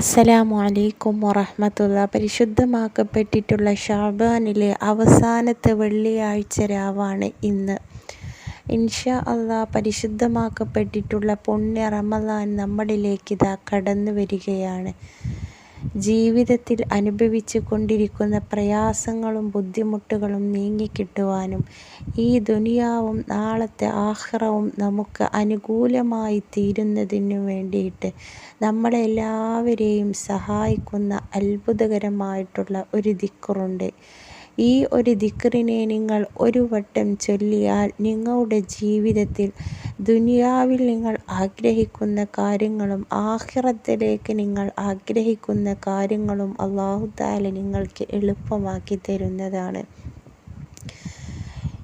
അസ്സലാമു അലൈക്കും വറഹമത്തുള്ള പരിശുദ്ധമാക്കപ്പെട്ടിട്ടുള്ള ഷാബാനിലെ അവസാനത്തെ വെള്ളിയാഴ്ച രാവാണ് ഇന്ന്. ഇൻഷാ അള്ളാ പരിശുദ്ധമാക്കപ്പെട്ടിട്ടുള്ള പുണ്യ റമദാൻ നമ്മളിലേക്ക് ഇതാ കടന്നു വരികയാണ് ജീവിതത്തിൽ അനുഭവിച്ചു കൊണ്ടിരിക്കുന്ന പ്രയാസങ്ങളും ബുദ്ധിമുട്ടുകളും നീങ്ങിക്കിട്ടുവാനും ഈ ദുനിയാവും നാളത്തെ ആഹ്റവും നമുക്ക് അനുകൂലമായി തീരുന്നതിനു വേണ്ടിയിട്ട് നമ്മളെല്ലാവരെയും സഹായിക്കുന്ന അത്ഭുതകരമായിട്ടുള്ള ഒരു ദിക്കറുണ്ട്. ഈ ഒരു ദിക്കറിനെ നിങ്ങൾ ഒരു വട്ടം ചൊല്ലിയാൽ നിങ്ങളുടെ ജീവിതത്തിൽ ദുനിയാവിൽ നിങ്ങൾ ആഗ്രഹിക്കുന്ന കാര്യങ്ങളും ആഹ്റത്തിലേക്ക് നിങ്ങൾ ആഗ്രഹിക്കുന്ന കാര്യങ്ങളും അള്ളാഹു താല നിങ്ങൾക്ക് എളുപ്പമാക്കി തരുന്നതാണ്.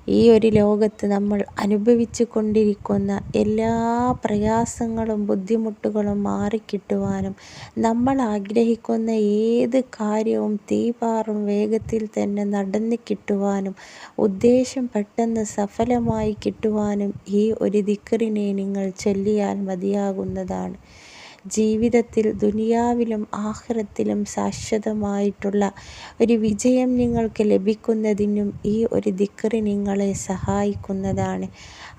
ഈ ഒരു ലോകത്ത് നമ്മൾ അനുഭവിച്ചു കൊണ്ടിരിക്കുന്ന എല്ലാ പ്രയാസങ്ങളും ബുദ്ധിമുട്ടുകളും മാറിക്കിട്ടുവാനും നമ്മൾ ആഗ്രഹിക്കുന്ന ഏത് കാര്യവും തീപാറും വേഗത്തിൽ തന്നെ നടന്നു കിട്ടുവാനും ഉദ്ദേശം പെട്ടെന്ന് സഫലമായി കിട്ടുവാനും ഈ ഒരു ദിക്കറിനെ നിങ്ങൾ ചൊല്ലിയാൽ മതിയാകുന്നതാണ്. ജീവിതത്തിൽ ദുനിയാവിലും ആഹ്റത്തിലും ശാശ്വതമായിട്ടുള്ള ഒരു വിജയം നിങ്ങൾക്ക് ലഭിക്കുന്നതിനും ഈ ഒരു ദിക്കറി നിങ്ങളെ സഹായിക്കുന്നതാണ്.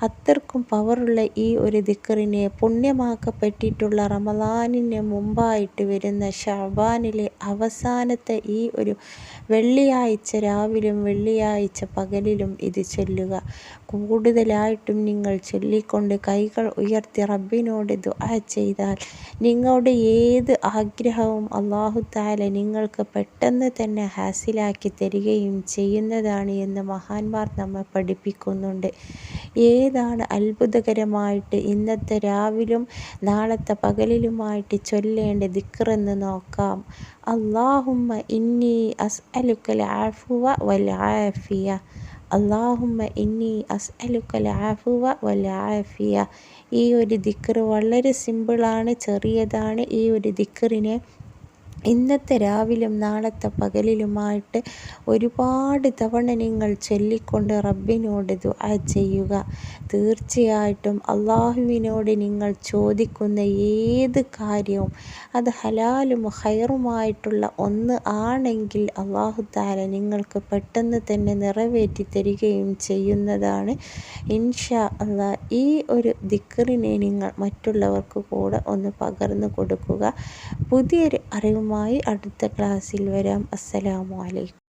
അത്രക്കും പവറുള്ള ഈ ഒരു ദിക്കറിനെ പുണ്യമാക്കപ്പെട്ടിട്ടുള്ള റമദാനിന് മുമ്പായിട്ട് വരുന്ന ഷാബാനിലെ അവസാനത്തെ ഈ ഒരു വെള്ളിയാഴ്ച രാവിലും വെള്ളിയാഴ്ച പകലിലും ഇത് ചൊല്ലുക. കൂടുതലായിട്ടും നിങ്ങൾ ചൊല്ലിക്കൊണ്ട് കൈകൾ ഉയർത്തി റബ്ബിനോട് ദുആ ചെയ്താൽ നിങ്ങളുടെ ഏത് ആഗ്രഹവും അള്ളാഹു താല നിങ്ങൾക്ക് പെട്ടെന്ന് തന്നെ ഹാസിലാക്കി തരികയും ചെയ്യുന്നതാണ് എന്ന് മഹാന്മാർ നമ്മെ പഠിപ്പിക്കുന്നുണ്ട്. ഏതാണ് അത്ഭുതകരമായിട്ട് ഇന്നത്തെ രാവിലും നാളത്തെ പകലിലുമായിട്ട് ചൊല്ലേണ്ട ദിക്റെന്ന് നോക്കാം. അള്ളാഹുമ്മ ഇന്നി അസ്അലുക്കൽ ആഫുവ വൽ ആഫിയ. അള്ളാഹുമ്മ ഇന്നി അസ്അലുക്ക ആഫുവ വൽ ആഫിയ ഈ ഒരു ദിക്ർ വളരെ സിമ്പിളാണ് ചെറിയതാണ്. ഈ ഒരു ദിക്റിനെ ഇന്നത്തെ രാവിലും നാളത്തെ പകലിലുമായിട്ട് ഒരുപാട് തവണ നിങ്ങൾ ചൊല്ലിക്കൊണ്ട് റബ്ബിനോട് ദുആ ചെയ്യുക. തീർച്ചയായിട്ടും അള്ളാഹുവിനോട് നിങ്ങൾ ചോദിക്കുന്ന ഏത് കാര്യവും അത് ഹലാലും ഹൈറുമായിട്ടുള്ള ഒന്ന് ആണെങ്കിൽ അള്ളാഹു താല നിങ്ങൾക്ക് പെട്ടെന്ന് തന്നെ നിറവേറ്റി തരികയും ചെയ്യുന്നതാണ്. ഇൻഷാ അള്ളാ ഈ ഒരു ദിക്കറിനെ നിങ്ങൾ മറ്റുള്ളവർക്ക് കൂടെ ഒന്ന് പകർന്നു കൊടുക്കുക. പുതിയൊരു അറിവുമായി അടുത്ത ക്ലാസ്സിൽ വരാം. അസ്സലാമു അലൈക്കും.